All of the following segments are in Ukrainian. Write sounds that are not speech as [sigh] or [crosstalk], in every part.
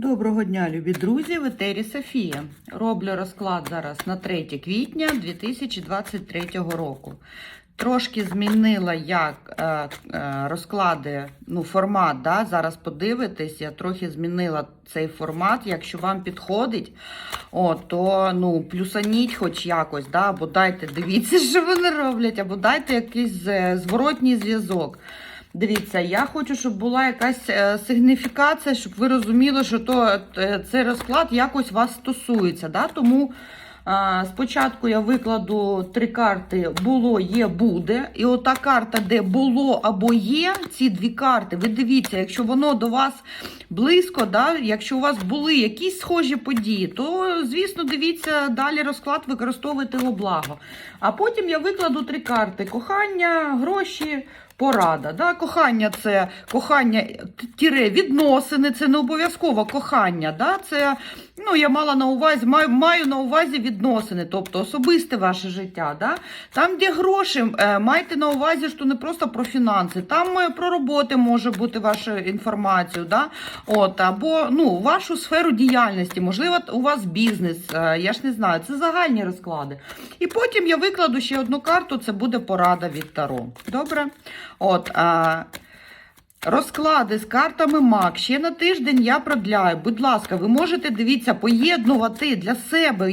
Доброго дня, любі друзі! В етері Софія. Роблю розклад зараз на 3 квітня 2023 року. Tрошки змінила як е, е, розклади, ну, формат. Да? Зараз подивитесь, я трохи змінила цей формат. Якщо вам підходить, о, то ну, плюсаніть хоч якось, да? або дайте, дивіться, [laughs] що вони роблять, або дайте якийсь е, зворотній зв'язок. Дивіться, я хочу, щоб була якась е, сигніфікація, щоб ви розуміли, що то, е, цей розклад якось вас стосується. Да? Тому е, спочатку я викладу три карти було, є, буде. І ота карта, де було або є, ці дві карти, ви дивіться, якщо воно до вас близько, да? якщо у вас були якісь схожі події, то, звісно, дивіться, далі розклад використовуйте во благо. А потім я викладу три карти: кохання, гроші. Порада. Да? Кохання це кохання тіре відносини, це не обов'язково кохання. Да? Це, ну, я мала на увазі, маю, маю на увазі відносини, тобто особисте ваше життя. Да? Там, де гроші, е, майте на увазі, що не просто про фінанси, там е, про роботи може бути ваша інформація, да? От, або ну, вашу сферу діяльності, можливо, у вас бізнес, е, я ж не знаю, це загальні розклади. І потім я викладу ще одну карту, це буде порада від Таро. Добре? От, а, розклади з картами МАК. Ще на тиждень я продляю. Будь ласка, ви можете дивіться, поєднувати для себе,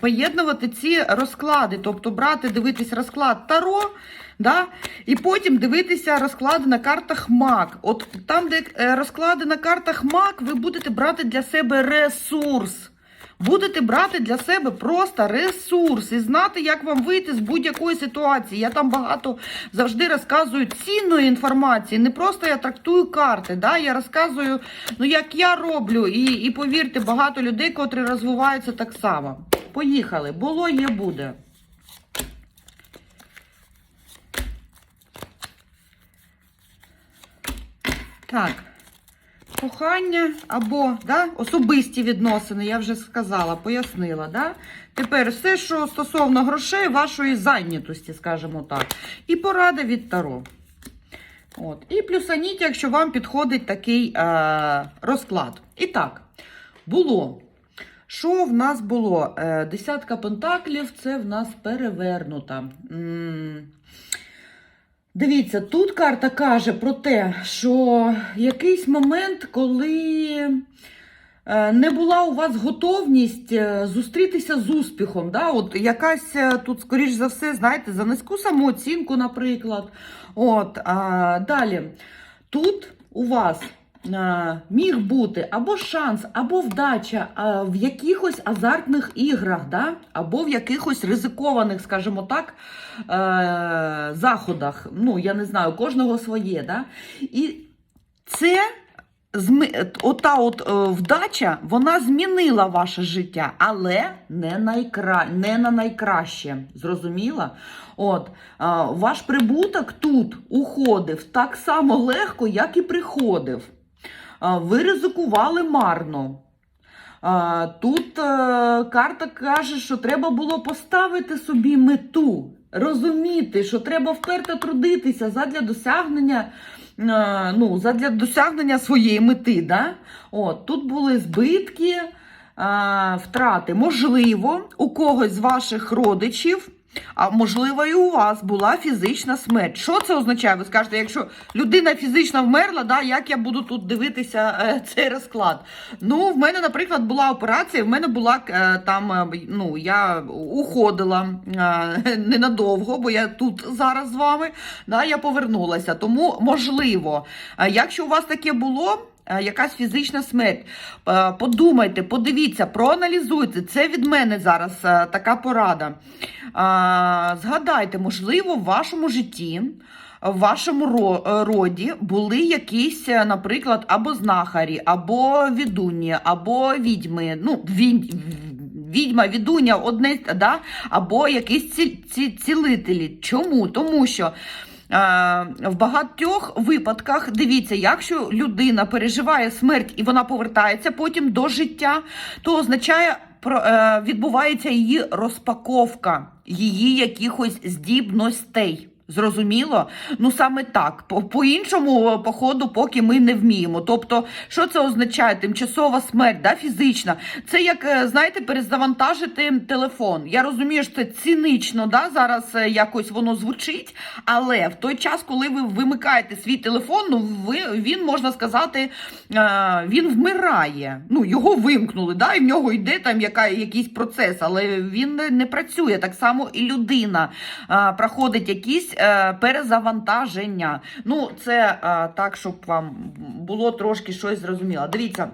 поєднувати ці розклади, тобто брати, дивитись розклад Таро. Да? І потім дивитися розклади на картах МАК. От там, де е, розклади на картах МАК, ви будете брати для себе ресурс. Будете брати для себе просто ресурс і знати, як вам вийти з будь-якої ситуації. Я там багато завжди розказую цінної інформації. Не просто я трактую карти. Да? Я розказую, ну як я роблю, і, і повірте, багато людей, котрі розвиваються так само. Поїхали. Було, є, буде. Так. Кохання або да, особисті відносини, я вже сказала, пояснила. Да? Тепер все, що стосовно грошей, вашої зайнятості, скажімо так. І порада від Таро. От. І плюсаніть, якщо вам підходить такий е, розклад. І так, було. Що в нас було? Е, десятка пентаклів це в нас перевернута. Дивіться, тут карта каже про те, що якийсь момент, коли е, не була у вас готовність е, зустрітися з успіхом. Да? От якась е, тут, скоріш за все, знаєте, за низьку самооцінку, наприклад. От, а, Далі, тут у вас міг бути або шанс, або вдача в якихось азартних іграх, да? або в якихось ризикованих, скажімо так, е, заходах. Ну, я не знаю, кожного своє. Да? І це ота от е, вдача, вона змінила ваше життя, але не, найкра... не на найкраще. Зрозуміла? От, е, ваш прибуток тут уходив так само легко, як і приходив. Ви ризикували марно. Тут е, карта каже, що треба було поставити собі мету, розуміти, що треба вперто трудитися задля досягнення, е, ну, задля досягнення своєї мети. Да? От, тут були збитки, втрати. Можливо, у когось з ваших родичів. А можливо, і у вас була фізична смерть. Що це означає? Ви скажете, якщо людина фізично вмерла, да, як я буду тут дивитися е, цей розклад? Ну, в мене, наприклад, була операція, в мене була е, там, е, ну, я уходила е, [laughs] ненадовго, бо я тут зараз з вами, да, я повернулася. Тому, можливо, е, якщо у вас таке було. Е, Якась фізична смерть. Е, Подумайте, подивіться, проаналізуйте. Це від мене зараз е, така порада. Згадайте, можливо, в вашому житті, в вашому роді були якісь, наприклад, або знахарі, або відуні, або відьми. Ну, відьма, відуня, одне, да? або якісь ці, ці, цілителі. Чому? Тому що. Е, В багатьох випадках дивіться, якщо людина переживає смерть і вона повертається потім до життя, то означає е, відбувається її розпаковка, її якихось здібностей. Зрозуміло? Ну саме так. По- По-іншому, по ходу, поки ми не вміємо. Тобто, що це означає? Тимчасова смерть, да, фізична. Це як, е, знаєте, перезавантажити телефон. Я розумію, що це цинично, да, зараз е, якось воно звучить, але в той час, коли ви вимикаєте свій телефон, ну ви, він, можна сказати, е, він вмирає. Ну, його вимкнули, да, і в нього йде там яка, якийсь процес, але він не, працює. Так само і людина е, проходить якісь е, перезавантаження. Ну, це е, так, щоб вам було трошки щось зрозуміло. Дивіться.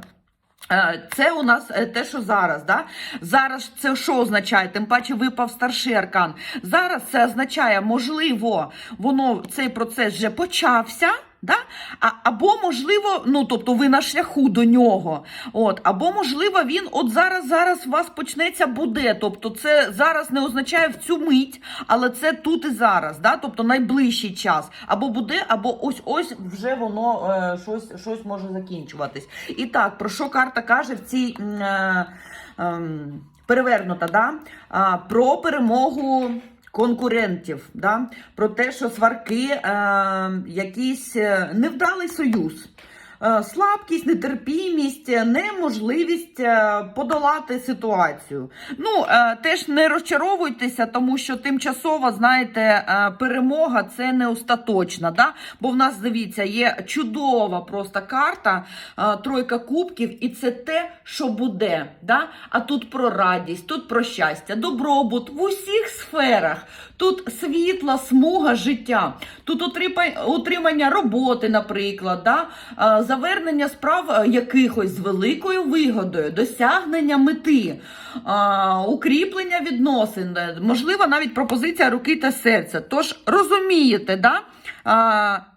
Е, Це у нас те, що зараз. Да? Зараз це що означає? Тим паче випав старший аркан. Зараз це означає, можливо, воно цей процес вже почався. Да? А, або можливо, ну тобто ви на шляху до нього. От, або можливо, він от зараз зараз у вас почнеться буде. Тобто, це зараз не означає в цю мить, але це тут і зараз, да? тобто найближчий час. Або буде, або ось ось вже воно е, щось, щось може закінчуватись. І так, про що карта каже в цій е, ем, перевернута, да? а, про перемогу. Конкурентів, да? про те, що сварки, е, якийсь е, невдалий союз, слабкість, нетерпімість, е, неможливість е, подолати ситуацію. Ну, е, теж не розчаровуйтеся, тому що тимчасова, знаєте, е, перемога це не остаточна. Да? Бо в нас, дивіться, є чудова просто карта, е, тройка кубків, і це те, що буде. Да? А тут про радість, тут про щастя, добробут в усіх сферах. Тут світла смуга життя, тут утримання роботи, наприклад, да? Завернення справ е, якихось з великою вигодою, досягнення мети, е, укріплення відносин, е, можливо, навіть пропозиція руки та серця. Тож розумієте, да?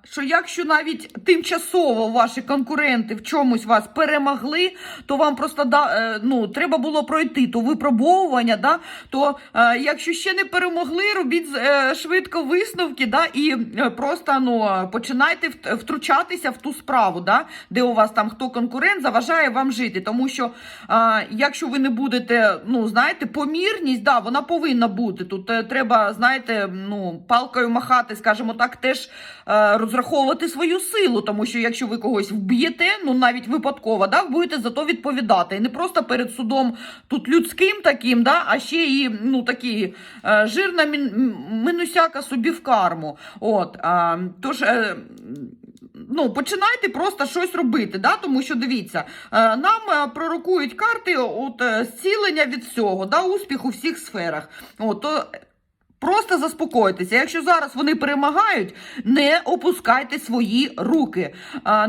Що якщо навіть тимчасово ваші конкуренти в чомусь вас перемогли, то вам просто да, е, ну, треба було пройти то випробовування, да, то е, якщо ще не перемогли, робіть е, швидко висновки да, і просто ну, починайте втручатися в ту справу, да, де у вас там хто конкурент заважає вам жити. Тому що якщо ви не будете, ну, знаєте, помірність, да, вона повинна бути. Тут треба, знаєте, ну, палкою махати, скажімо так, теж е, розраховувати свою силу, тому що якщо ви когось вб'єте, ну навіть випадково, да, будете за то відповідати. І не просто перед судом тут людським таким, да, а ще і ну, такі е, жирна минусяка собі в карму. От, е, тож. Е, Ну, починайте просто щось робити, да? тому що дивіться, е, нам е, пророкують карти от, е, зцілення від всього, да? успіх у всіх сферах. От, то Просто заспокойтеся. Якщо зараз вони перемагають, не опускайте свої руки.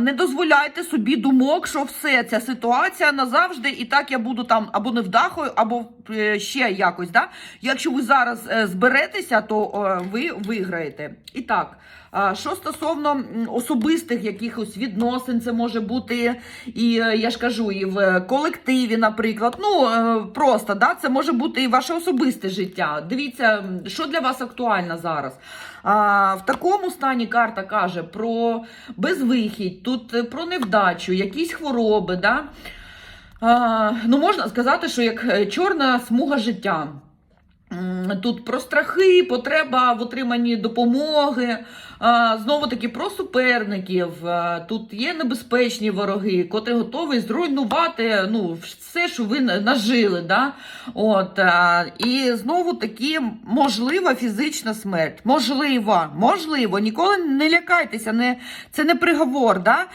Не дозволяйте собі думок, що все ця ситуація назавжди, і так я буду там або невдахою, або ще якось. Да? Якщо ви зараз е, зберетеся, то е, ви виграєте. І так. Що стосовно особистих якихось відносин, це може бути і е, я ж кажу, і в колективі, наприклад. Ну е, просто да, це може бути і ваше особисте життя. Дивіться, що для вас актуально зараз. А, в такому стані карта каже про безвихідь, тут е, про невдачу, якісь хвороби. Да? Ну, можна сказати, що як е, чорна смуга життя. Тут про страхи, потреба в отриманні допомоги, знову таки про суперників. Тут є небезпечні вороги, котрі готові зруйнувати ну, все, що ви нажили. Да? От, і знову таки можлива фізична смерть. Можливо, можливо, ніколи не лякайтеся, не, це не приговор. Да?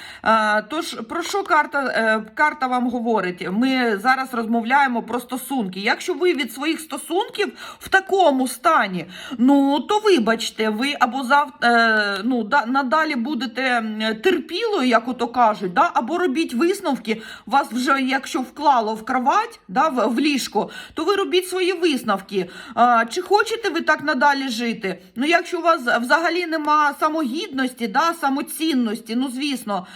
Тож про що карта, е, карта вам говорить? Ми зараз розмовляємо про стосунки. Якщо ви від своїх стосунків в такому стані, ну то вибачте, ви або зав, е, ну, да, надалі будете терпілою, як ото кажуть, да? або робіть висновки. Вас вже, якщо вклало в кровать, да, в, в ліжко, то ви робіть свої висновки. А, чи хочете ви так надалі жити? Ну, якщо у вас взагалі нема самогідності, да, самоцінності, ну звісно,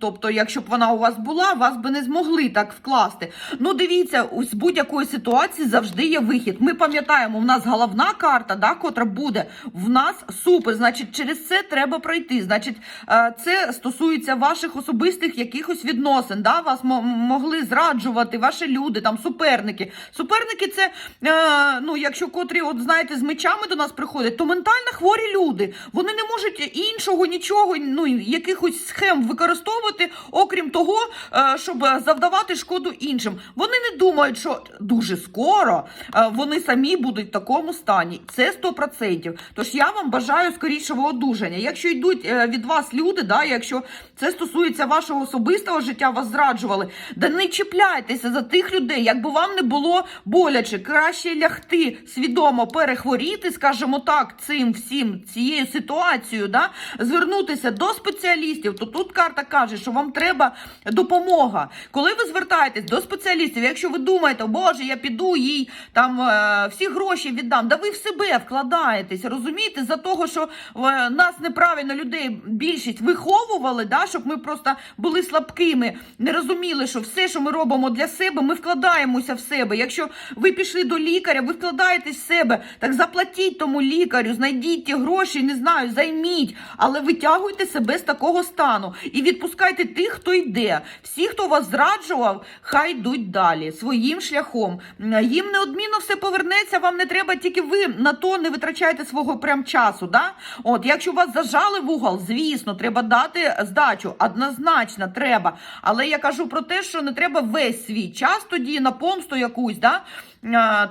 тобто, якщо б вона у вас була, вас би не змогли так вкласти. Ну, дивіться, з будь-якої ситуації завжди є вихід. Ми пам'ятаємо, в нас головна карта, да, котра буде, в нас супер. Значить, через це треба пройти. Значить, е, це стосується ваших особистих якихось відносин. Да? Вас мо- могли зраджувати ваші люди, там суперники. Суперники це, е, ну, якщо котрі, от знаєте, з мечами до нас приходять, то ментально хворі люди. Вони не можуть іншого нічого, ну якихось схем використовувати, окрім того, е, щоб завдавати шкоду іншим. Вони не думають, що дуже скоро е, вони самі будуть в такому стані. Це 100%. Тож я вам бажаю скорішого одужання. Якщо йдуть е, від вас люди, да, якщо це стосується вашого особистого життя, вас зраджували, да не чіпляйтеся за тих людей, якби вам не було боляче, краще лягти свідомо перехворіти, скажімо так, цим всім цією ситуацією, да, звернутися до спеціалістів. То тут карта каже, що вам треба допомога. Коли ви звертаєтесь до спеціалістів, якщо ви думаєте, боже, я піду їй там е, всі гроші віддам, да ви в себе вкладаєтесь, розумієте, за того, що е, нас неправильно людей більшість виховували, да, щоб ми просто були слабкими, не розуміли, що все, що ми робимо для себе, ми вкладаємося в себе. Якщо ви пішли до лікаря, ви вкладаєтесь в себе, так заплатіть тому лікарю, знайдіть ті гроші, не знаю, займіть, але витягуйте себе з такого стану і відпускайте тих, хто йде. Всі, хто вас зраджував, хай йдуть далі своїм шляхом. Їм неодмінно все повернеться. Вам не треба, тільки ви на то не витрачаєте свого прям часу. Да? От, якщо вас зажали в угол, звісно, треба дати здачу. Однозначно треба. Але я кажу про те, що не треба весь свій час тоді на помсту якусь, да?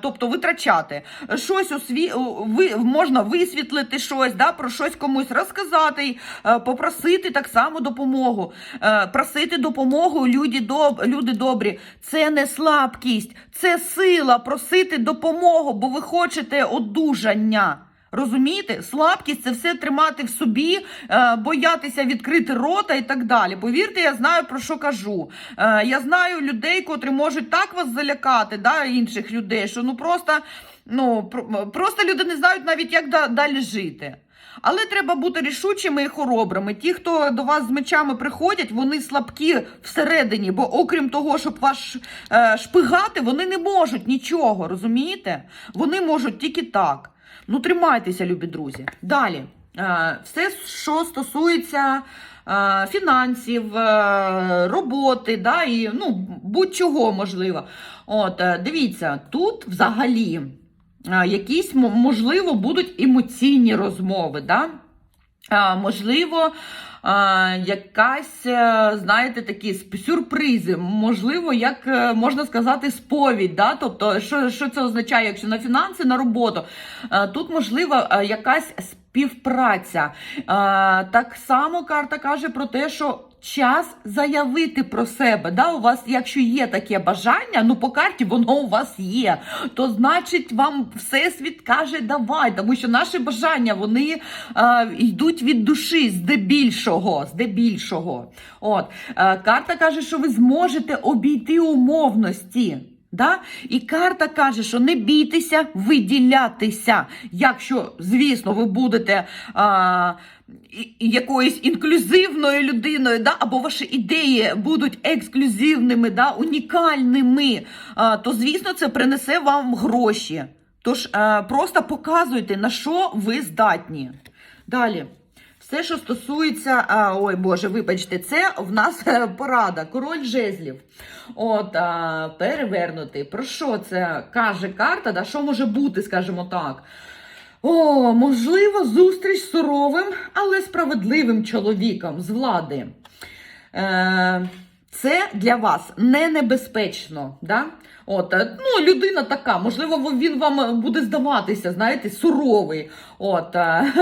Тобто витрачати. Щось осві... ви... можна висвітлити щось, да? про щось комусь розказати, е, попросити так само допомогу. Е, Просити допомогу люди, доб... люди добрі. Це не слабкість, це сила просити допомогу, бо ви хочете одужання. Розумієте, слабкість це все тримати в собі, е, боятися відкрити рота і так далі. Повірте, я знаю про що кажу. Е, я знаю людей, котрі можуть так вас залякати, да, інших людей, що ну просто, ну про- просто люди не знають навіть, як да- далі жити. Але треба бути рішучими і хоробрими. Ті, хто до вас з мечами приходять, вони слабкі всередині, бо окрім того, щоб вас е, шпигати, вони не можуть нічого, розумієте? Вони можуть тільки так. Ну, тримайтеся, любі друзі. Далі. Е, Все, що стосується е, фінансів, роботи, да, і ну, будь-чого можливо. От, дивіться, тут взагалі якісь, можливо, будуть емоційні розмови. Да? Можливо, якась, е, знаєте, такі сюрпризи, можливо, як е, можна сказати, сповідь. Да? Тобто, що, що це означає, якщо на фінанси, на роботу? Е, Тут, можливо, якась якась співпраця. Е, Так само карта каже про те, що. Час заявити про себе. Да? У вас, якщо є таке бажання, ну по карті воно у вас є, то значить вам всесвіт каже давай, тому що наші бажання вони е, йдуть від душі здебільшого. здебільшого. От, е, карта каже, що ви зможете обійти умовності. Да? І карта каже, що не бійтеся виділятися. Якщо, звісно, ви будете а, якоюсь інклюзивною людиною, да? або ваші ідеї будуть ексклюзивними, да? унікальними, а, то, звісно, це принесе вам гроші. Тож а, просто показуйте, на що ви здатні. Далі. Все, що стосується, а, ой Боже, вибачте, це в нас е, порада, король жезлів. От, а, перевернути. Про що це каже карта? Да, що може бути, скажімо так? О, можливо, зустріч з суровим, але справедливим чоловіком з влади. Е, це для вас не небезпечно. Да? От, е, ну, людина така, можливо, він вам буде здаватися, знаєте, суровий. От, е,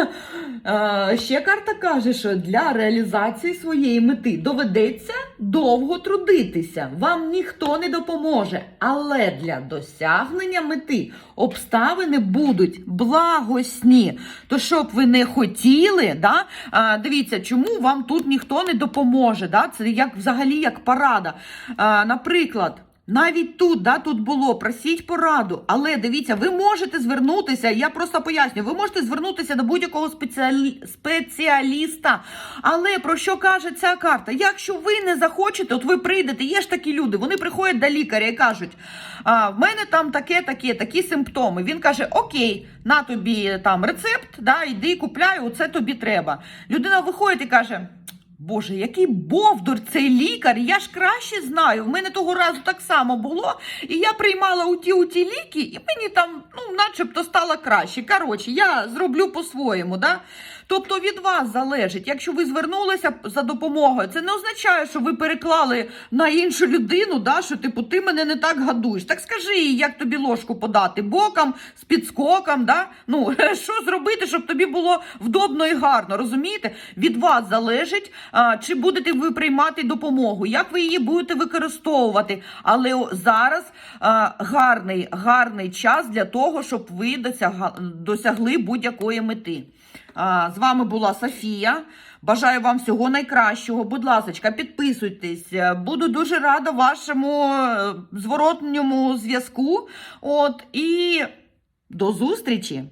[laughs] е, ще карта каже, що для реалізації своєї мети доведеться довго трудитися. Вам ніхто не допоможе. Але для досягнення мети обставини будуть благосні. То щоб ви не хотіли, да, дивіться, чому вам тут ніхто не допоможе. Да? Це як взагалі як порада. А, наприклад. Навіть тут, да, тут було, просіть пораду. Але дивіться, ви можете звернутися, я просто поясню, ви можете звернутися до будь-якого спеціалі... спеціаліста. Але про що каже ця карта? Якщо ви не захочете, от ви прийдете, є ж такі люди, вони приходять до лікаря і кажуть: а, в мене там таке, таке, такі симптоми. Він каже: Окей, на тобі там рецепт, да, йди купляй, оце тобі треба. Людина виходить і каже. Боже, який бовдур цей лікар, я ж краще знаю. В мене того разу так само було, і я приймала у ті у ті ліки, і мені там, ну, начебто, стало краще. Коротше, я зроблю по-своєму. Да? Тобто від вас залежить, якщо ви звернулися за допомогою, це не означає, що ви переклали на іншу людину, да, що типу ти мене не так гадуєш. Так скажи їй, як тобі ложку подати, боком, з підскоком, да? ну, [laughs] що зробити, щоб тобі було вдобно і гарно, розумієте? Від вас залежить, а, чи будете ви приймати допомогу, як ви її будете використовувати. Але зараз а, гарний, гарний час для того, щоб ви досяга, досягли будь-якої мети. З вами була Софія. Бажаю вам всього найкращого. Будь ласка, підписуйтесь. Е, Буду дуже рада вашому е, зворотньому зв'язку. От і до зустрічі!